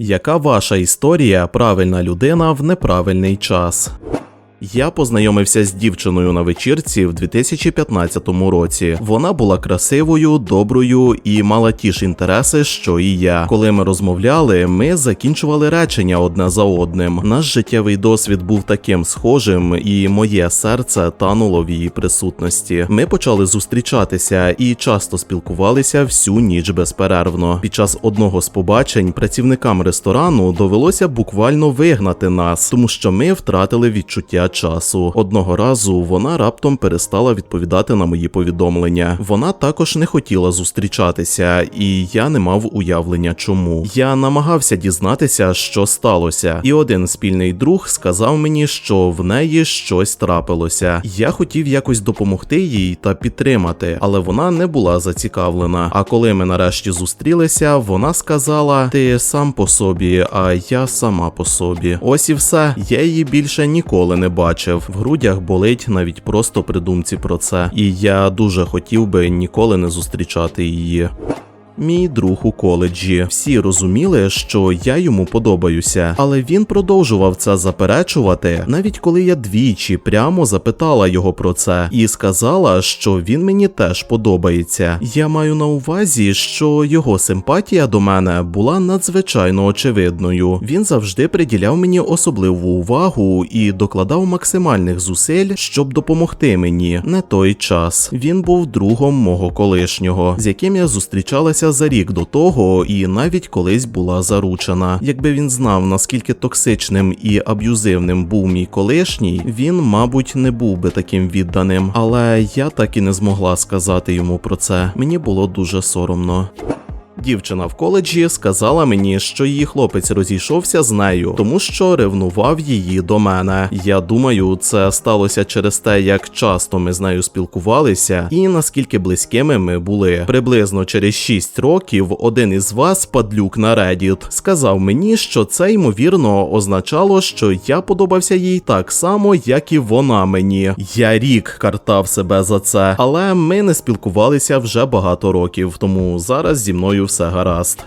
Яка ваша історія правильна людина в неправильний час? Я познайомився з дівчиною на вечірці в 2015 році. Вона була красивою, доброю і мала ті ж інтереси, що і я. Коли ми розмовляли, ми закінчували речення одне за одним. Наш життєвий досвід був таким схожим, і моє серце тануло в її присутності. Ми почали зустрічатися і часто спілкувалися всю ніч безперервно. Під час одного з побачень працівникам ресторану довелося буквально вигнати нас, тому що ми втратили відчуття часу. Одного разу вона раптом перестала відповідати на мої повідомлення. Вона також не хотіла зустрічатися, і я не мав уявлення, чому. Я намагався дізнатися, що сталося, і один спільний друг сказав мені, що в неї щось трапилося. Я хотів якось допомогти їй та підтримати, але вона не була зацікавлена. А коли ми нарешті зустрілися, вона сказала: Ти сам по собі, а я сама по собі. Ось і все. Я її більше ніколи не бачив. В грудях болить навіть просто при думці про це, і я дуже хотів би ніколи не зустрічати її. Мій друг у коледжі. Всі розуміли, що я йому подобаюся, але він продовжував це заперечувати, навіть коли я двічі прямо запитала його про це і сказала, що він мені теж подобається. Я маю на увазі, що його симпатія до мене була надзвичайно очевидною. Він завжди приділяв мені особливу увагу і докладав максимальних зусиль, щоб допомогти мені. Не той час. Він був другом мого колишнього, з яким я зустрічалася за рік до того, і навіть колись була заручена. Якби він знав, наскільки токсичним і аб'юзивним був мій колишній, він, мабуть, не був би таким відданим. Але я так і не змогла сказати йому про це. Мені було дуже соромно. Дівчина в коледжі сказала мені, що її хлопець розійшовся з нею, тому що ревнував її до мене. Я думаю, це сталося через те, як часто ми з нею спілкувалися, і наскільки близькими ми були. Приблизно через 6 років один із вас, падлюк на Reddit, сказав мені, що це ймовірно означало, що я подобався їй так само, як і вона мені. Я рік картав себе за це, але ми не спілкувалися вже багато років, тому зараз зі мною все гаразд.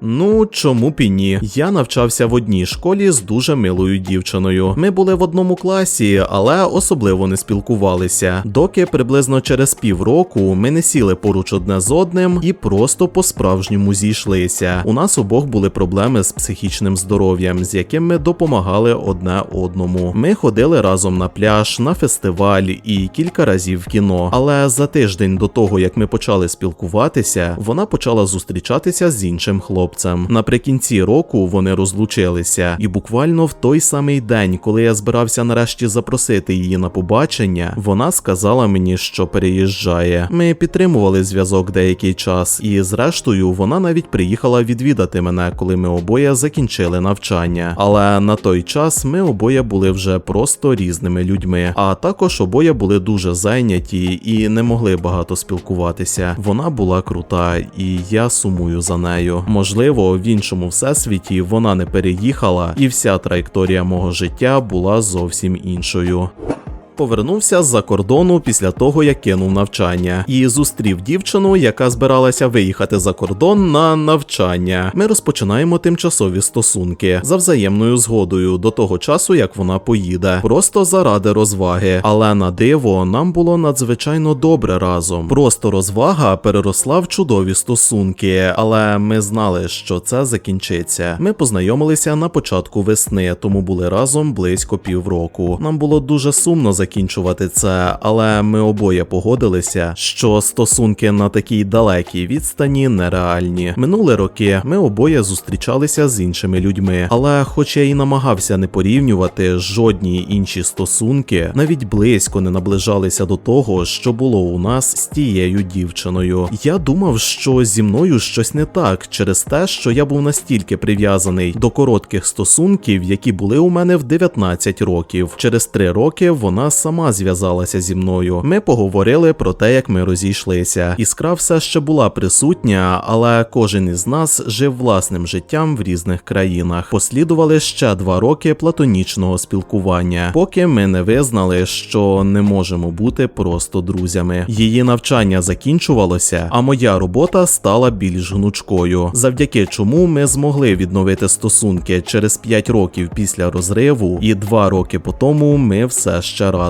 Ну, чому б і ні? Я навчався в одній школі з дуже милою дівчиною. Ми були в одному класі, але особливо не спілкувалися. Доки приблизно через півроку ми не сіли поруч одне з одним і просто по-справжньому зійшлися. У нас обох були проблеми з психічним здоров'ям, з яким ми допомагали одне одному. Ми ходили разом на пляж, на фестиваль і кілька разів в кіно. Але за тиждень до того, як ми почали спілкуватися, вона почала зустрічатися з іншим хлопцем. Наприкінці року вони розлучилися, і буквально в той самий день, коли я збирався нарешті запросити її на побачення, вона сказала мені, що переїжджає. Ми підтримували зв'язок деякий час, і зрештою вона навіть приїхала відвідати мене, коли ми обоє закінчили навчання. Але на той час ми обоє були вже просто різними людьми, а також обоє були дуже зайняті і не могли багато спілкуватися. Вона була крута, і я сумую за нею. Можливо, в іншому всесвіті вона не переїхала, і вся траєкторія мого життя була зовсім іншою. Повернувся з-за кордону після того, як кинув навчання, і зустрів дівчину, яка збиралася виїхати за кордон на навчання. Ми розпочинаємо тимчасові стосунки за взаємною згодою до того часу, як вона поїде, просто заради розваги. Але на диво нам було надзвичайно добре разом. Просто розвага переросла в чудові стосунки, але ми знали, що це закінчиться. Ми познайомилися на початку весни, тому були разом близько півроку. Нам було дуже сумно закінчувати це, але ми обоє погодилися, що стосунки на такій далекій відстані нереальні. Минули роки ми обоє зустрічалися з іншими людьми, але, хоч я і намагався не порівнювати жодні інші стосунки, навіть близько не наближалися до того, що було у нас з тією дівчиною. Я думав, що зі мною щось не так через те, що я був настільки прив'язаний до коротких стосунків, які були у мене в 19 років. Через три роки вона сама зв'язалася зі мною. Ми поговорили про те, як ми розійшлися. Іскра все ще була присутня, але кожен із нас жив власним життям в різних країнах. Послідували ще два роки платонічного спілкування, поки ми не визнали, що не можемо бути просто друзями. Її навчання закінчувалося, а моя робота стала більш гнучкою, завдяки чому ми змогли відновити стосунки через 5 років після розриву, і 2 роки по тому ми все ще разом.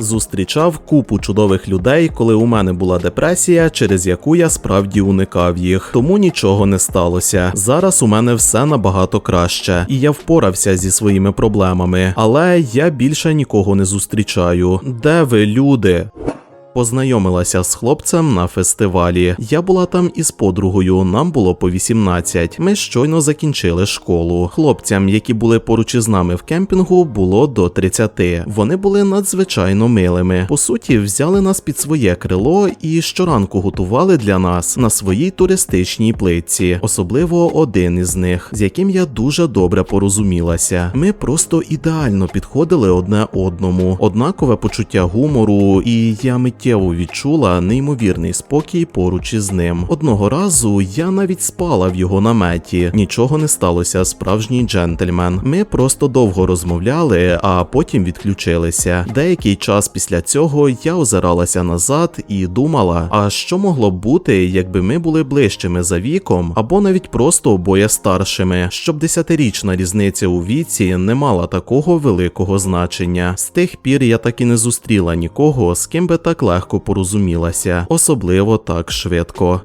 Зустрічав купу чудових людей, коли у мене була депресія, через яку я справді уникав їх. Тому нічого не сталося. Зараз у мене все набагато краще, і я впорався зі своїми проблемами. Але я більше нікого не зустрічаю. Де ви, люди? Познайомилася з хлопцем на фестивалі. Я була там із подругою, нам було по 18. Ми щойно закінчили школу. Хлопцям, які були поруч із нами в кемпінгу, було до 30. Вони були надзвичайно милими. По суті, взяли нас під своє крило і щоранку готували для нас на своїй туристичній плитці, особливо один із них, з яким я дуже добре порозумілася. Ми просто ідеально підходили одне одному, однакове почуття гумору, і я миттєво відчула неймовірний спокій поруч із ним. Одного разу я навіть спала в його наметі. Нічого не сталося, справжній джентльмен. Ми просто довго розмовляли, а потім відключилися. Деякий час після цього я озиралася назад і думала, а що могло б бути, якби ми були ближчими за віком, або навіть просто обоє старшими, щоб десятирічна різниця у віці не мала такого великого значення. З тих пір я так і не зустріла нікого, з ким би так легко порозумілася, особливо так швидко.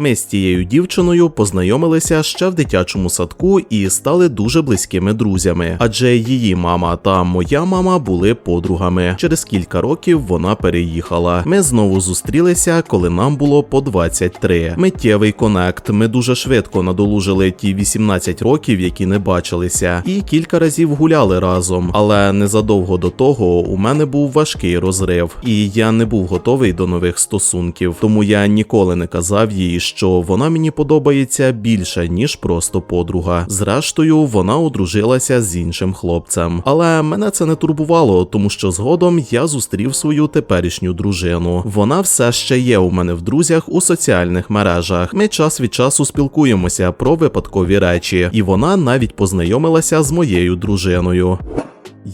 Ми з тією дівчиною познайомилися ще в дитячому садку і стали дуже близькими друзями, адже її мама та моя мама були подругами. Через кілька років вона переїхала. Ми знову зустрілися, коли нам було по 23. Миттєвий конект. Ми дуже швидко надолужили ті 18 років, які не бачилися, і кілька разів гуляли разом. Але незадовго до того у мене був важкий розрив, і я не був готовий до нових стосунків, тому я ніколи не казав їй, що вона мені подобається більше, ніж просто подруга. Зрештою, вона одружилася з іншим хлопцем. Але мене це не турбувало, тому що згодом я зустрів свою теперішню дружину. Вона все ще є у мене в друзях у соціальних мережах. Ми час від часу спілкуємося про випадкові речі, і вона навіть познайомилася з моєю дружиною.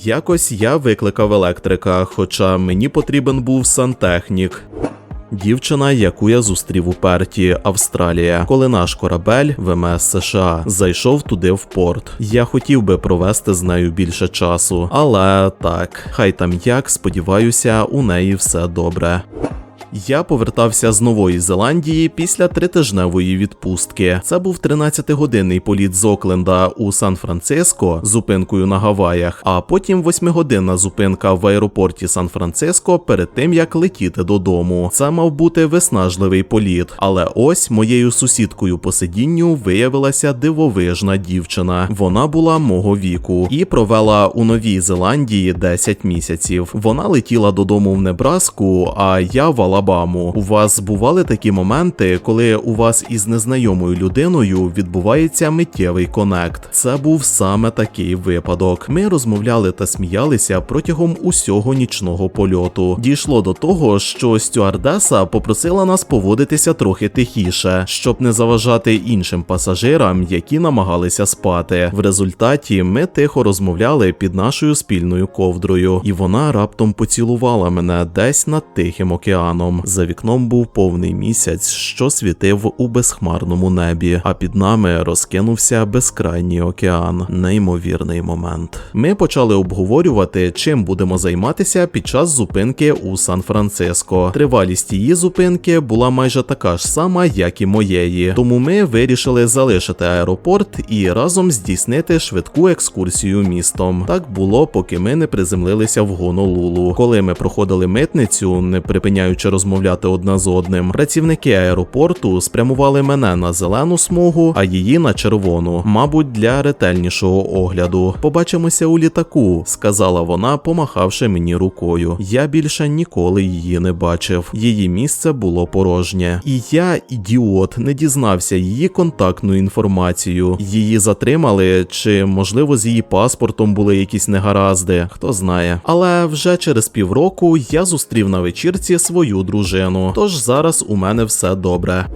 Якось я викликав електрика, хоча мені потрібен був сантехнік. Дівчина, яку я зустрів у Перті, Австралія, коли наш корабель ВМС США зайшов туди в порт. Я хотів би провести з нею більше часу, але так, хай там як, сподіваюся, у неї все добре. Я повертався з Нової Зеландії після тритижневої відпустки. Це був 13-годинний політ з Окленда у Сан-Франциско зупинкою на Гаваях, а потім 8-годинна зупинка в аеропорті Сан-Франциско перед тим як летіти додому. Це мав бути виснажливий політ, але ось моєю сусідкою по сидінню виявилася дивовижна дівчина. Вона була мого віку і провела у Новій Зеландії 10 місяців. Вона летіла додому в Небраску, а я в Алабаму. У вас бували такі моменти, коли у вас із незнайомою людиною відбувається миттєвий конект. Це був саме такий випадок. Ми розмовляли та сміялися протягом усього нічного польоту. Дійшло до того, що стюардеса попросила нас поводитися трохи тихіше, щоб не заважати іншим пасажирам, які намагалися спати. В результаті ми тихо розмовляли під нашою спільною ковдрою, і вона раптом поцілувала мене десь над Тихим океаном. За вікном був повний місяць, що світив у безхмарному небі, а під нами розкинувся безкрайній океан. Неймовірний момент. Ми почали обговорювати, чим будемо займатися під час зупинки у Сан-Франциско. Тривалість її зупинки була майже така ж сама, як і моєї. Тому ми вирішили залишити аеропорт і разом здійснити швидку екскурсію містом. Так було, поки ми не приземлилися в Гонолулу. Коли ми проходили митницю, не припиняючи розмовляти одне з одним. Працівники аеропорту спрямували мене на зелену смугу, а її на червону, мабуть, для ретельнішого огляду. Побачимося у літаку, сказала вона, помахавши мені рукою. Я більше ніколи її не бачив. Її місце було порожнє. І я, ідіот, не дізнався її контактну інформацію. Її затримали, чи можливо з її паспортом були якісь негаразди, хто знає. Але вже через півроку я зустрів на вечірці свою дружину. Тож зараз у мене все добре.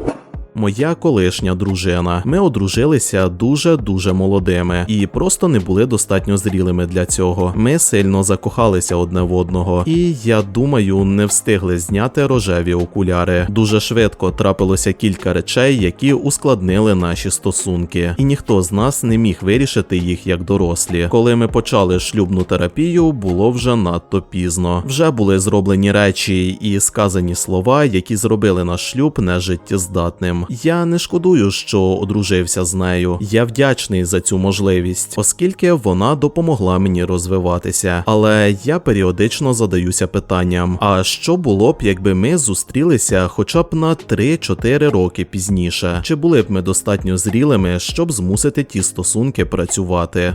Моя колишня дружина. Ми одружилися дуже дуже молодими і просто не були достатньо зрілими для цього. Ми сильно закохалися одне в одного, і я думаю, не встигли зняти рожеві окуляри. Дуже швидко трапилося кілька речей, які ускладнили наші стосунки, і ніхто з нас не міг вирішити їх як дорослі. Коли ми почали шлюбну терапію, було вже надто пізно. Вже були зроблені речі і сказані слова, які зробили наш шлюб нежиттєздатним. Я не шкодую, що одружився з нею. Я вдячний за цю можливість, оскільки вона допомогла мені розвиватися. Але я періодично задаюся питанням: а що було б, якби ми зустрілися хоча б на 3-4 роки пізніше? Чи були б ми достатньо зрілими, щоб змусити ті стосунки працювати?